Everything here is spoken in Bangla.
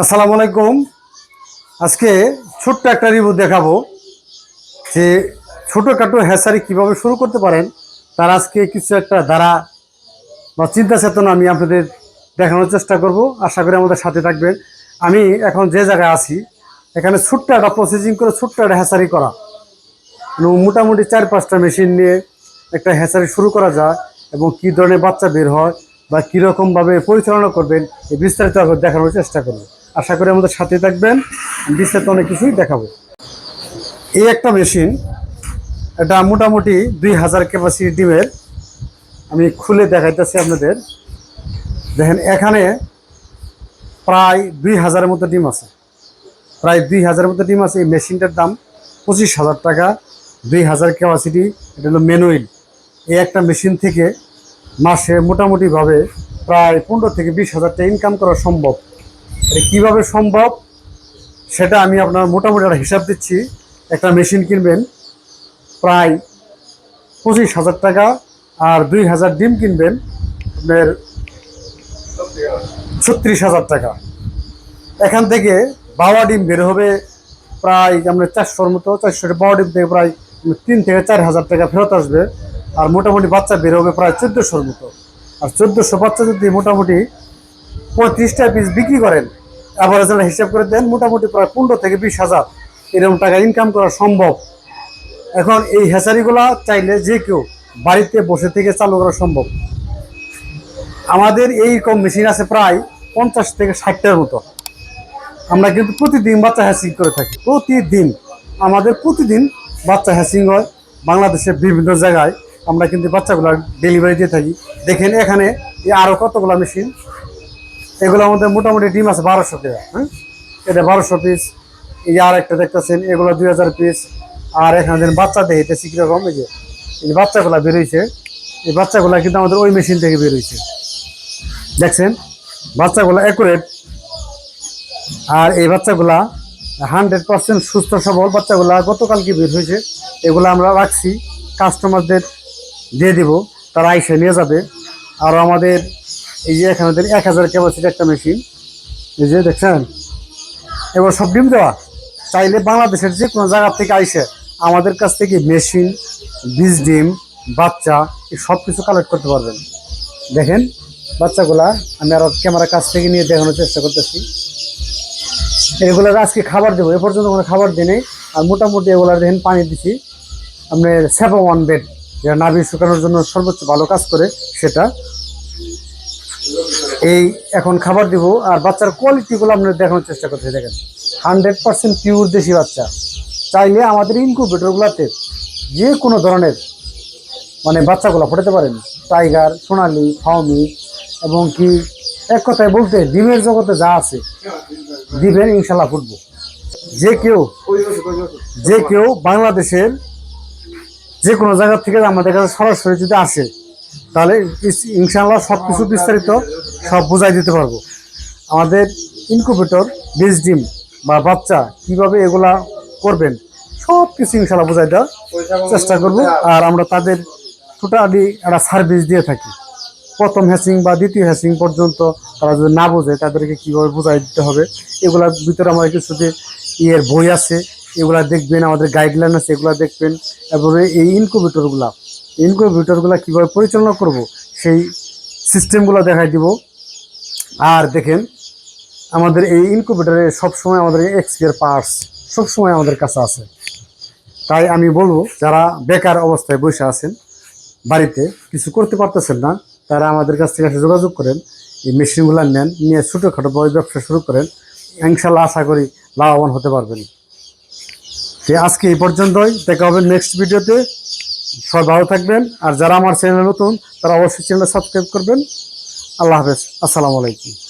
আসসালামু আলাইকুম। আজকে ছোট্ট একটা রিভিউ দেখাবো যে ছোটোখাটো হ্যাসারি কীভাবে শুরু করতে পারেন, তার আজকে কিছু একটা দ্বারা বা চিন্তা চেতনা আমি আপনাদের দেখানোর চেষ্টা করব। আশা করি আমাদের সাথে থাকবেন। আমি এখন যে জায়গায় আছি, এখানে ছোট্ট একটা প্রসেসিং করে ছোট্ট একটা হ্যাসারি করা। মানে মোটামুটি চার পাঁচটা মেশিন নিয়ে একটা হ্যাচারি শুরু করা যায় এবং কী ধরনের বাচ্চা বের হয় বা কীরকমভাবে পরিচালনা করবেন, এই বিস্তারিত দেখানোর চেষ্টা করব। আশা করি আমাদের সাথে থাকবেন। বিস্তারিত অনেক কিছুই দেখাবো। এই একটা মেশিন, এটা মোটামুটি দুই হাজার ক্যাপাসিটি ডিমের। আমি খুলে দেখাইতেছি আপনাদের। দেখেন, এখানে প্রায় দুই হাজারের মতো ডিম আছে। প্রায় দুই হাজারের মতো ডিম আছে। এই মেশিনটার দাম পঁচিশ হাজার টাকা। দুই হাজার ক্যাপাসিটি এটা হলো ম্যানুয়াল। এই একটা মেশিন থেকে মাসে মোটামুটিভাবে প্রায় পনেরো থেকে বিশ হাজারটা ইনকাম করা সম্ভব। এটা কীভাবে সম্ভব, সেটা আমি আপনার মোটামুটি একটা হিসাব দিচ্ছি। একটা মেশিন কিনবেন, প্রায় পঁচিশ হাজার টাকা, আর দুই হাজার ডিম কিনবেন, আপনার ছত্রিশ হাজার টাকা। এখান থেকে বাবা ডিম বের হবে, প্রায় আপনার চারশোর মতো, চারশো বাবা ডিম থেকে প্রায় তিন থেকে চার হাজার টাকা ফেরত আসবে, আর মোটামুটি বাচ্চা বের হবে প্রায় চোদ্দোশোর মতো। আর চোদ্দোশো বাচ্চা যদি মোটামুটি পঁয়ত্রিশটা পিস বিক্রি করেন অ্যাভারেজ হিসাব করে দেন, মোটামুটি প্রায় পনেরো থেকে বিশ হাজার এরকম টাকা ইনকাম করা সম্ভব। এখন এই হ্যাচারিগুলা চাইলে যে কেউ বাড়িতে বসে থেকে চালু করা সম্ভব। আমাদের এই কম মেশিন আছে প্রায় পঞ্চাশ থেকে ষাটটার মতো। আমরা কিন্তু প্রতিদিন বাচ্চা হ্যাচিং করে থাকি, প্রতিদিন। আমাদের প্রতিদিন বাচ্চা হ্যাচিং হয় বাংলাদেশের বিভিন্ন জায়গায়। আমরা কিন্তু বাচ্চাগুলো ডেলিভারি দিয়ে থাকি। দেখেন এখানে আরও কতগুলো মেশিন এগুলো আমাদের মোটামুটি ডিম আছে বারোশো টাকা হ্যাঁ? এটা বারোশো পিস এই আর একটা দেখতেছেন, এগুলো দুই হাজার পিস আর এখানে দেখেন বাচ্চা দেখেছি কীরকম, এই যে, এই বাচ্চাগুলো বেরোইছে। এই বাচ্চাগুলো কিন্তু আমাদের ওই মেশিন থেকে বেরোইছে। দেখছেন? বাচ্চাগুলো অ্যাকুরেট আর এই বাচ্চাগুলা হান্ড্রেড পার্সেন্ট সুস্থ, সবল বাচ্চাগুলা গতকালকে বের হয়েছে। এগুলো আমরা রাখছি। কাস্টমারদের দিয়ে দিব। তারা আইসে নিয়ে যাবে। আর আমাদের এই যে এখানে এক হাজার ক্যাপাসিটি একটা মেশিন এই যে দেখছেন, এবার সব ডিম দেওয়া। চাইলে বাংলাদেশের যে কোনো জায়গা থেকে আইসে আমাদের কাছ থেকে মেশিন বীজ ডিম, বাচ্চা, এই সব কিছু কালেক্ট করতে পারবেন। দেখেন, বাচ্চাগুলা, আমি আরও ক্যামেরা কাছ থেকে নিয়ে দেখানোর চেষ্টা করতেছি। এগুলোর আজকে খাবার দেবো, এ পর্যন্ত কোনো খাবার দিই আর মোটামুটি এগুলার দেখেন, পানি দিছি। আপনার সেভা ওয়ান বেড যেটা নাভি শুকানোর জন্য সর্বোচ্চ ভালো কাজ করে, সেটা। এই এখন খাবার দিব, আর বাচ্চার কোয়ালিটিগুলো আপনার দেখানোর চেষ্টা করতে দেখেন। হান্ড্রেড পার্সেন্ট পিওর দেশি বাচ্চা। চাইলে আমাদের ইনকিউবেটরগুলোতে যে কোনো ধরনের মানে বাচ্চাগুলো ফোটাতে পারেন। টাইগার সোনালি ফাউমি এবং কি, এক কথায় বলতে ডিমের জগতে যা আছে দিবেন ইনশাল্লাহ ফুটবো। যে কেউ যে কেউ বাংলাদেশের যে কোনো জায়গা থেকে আমাদের কাছে সরাসরি যদি আসে তাহলে ইনশাল্লাহ সব কিছু বিস্তারিত সব বোঝাই দিতে পারব। আমাদের ইনকুবেটর বীজ ডিম বা বাচ্চা কীভাবে এগুলা করবেন সব কিছু ইনশাল্লাহ বোঝাই দেওয়ার চেষ্টা করব। আর আমরা তাদের টোটালি একটা সার্ভিস দিয়ে থাকি। প্রথম হ্যাচিং বা দ্বিতীয় হ্যাচিং পর্যন্ত তারা যদি না বোঝে, তাদেরকে কীভাবে বোঝাই দিতে হবে, এগুলার ভিতরে আমাদের যে ইয়ের বই আছে, এগুলা দেখবেন, আমাদের গাইডলাইন আছে, এগুলা দেখবেন। তারপরে এই ইনকুবেটরগুলা ইনকুবেটরগুলা কীভাবে পরিচালনা করব, সেই সিস্টেমগুলো দেখাই দিব। আর দেখেন, আমাদের এই ইনকুবেটরে সবসময় আমাদের এক্সপিয়ার পার্টস সবসময় আমাদের কাছে আছে। তাই আমি বলব, যারা বেকার অবস্থায় বসে আছেন, বাড়িতে কিছু করতে পারতেছেন না, তারা আমাদের কাছ থেকে যোগাযোগ করেন, এই মেশিনগুলো নেন, নিয়ে ছোটোখাটো ব্যবসা শুরু করেন। ইনশাল্লাহ আশা করি লাভবান হতে পারবেন। তো আজকে এই পর্যন্তই, দেখা হবে নেক্সট ভিডিওতে সবাই ভালো থাকবেন। আর যারা আমার চ্যানেল নতুন, তারা অবশ্যই চ্যানেলটা সাবস্ক্রাইব করবেন। আল্লাহ হাফেজ। আসসালামু আলাইকুম।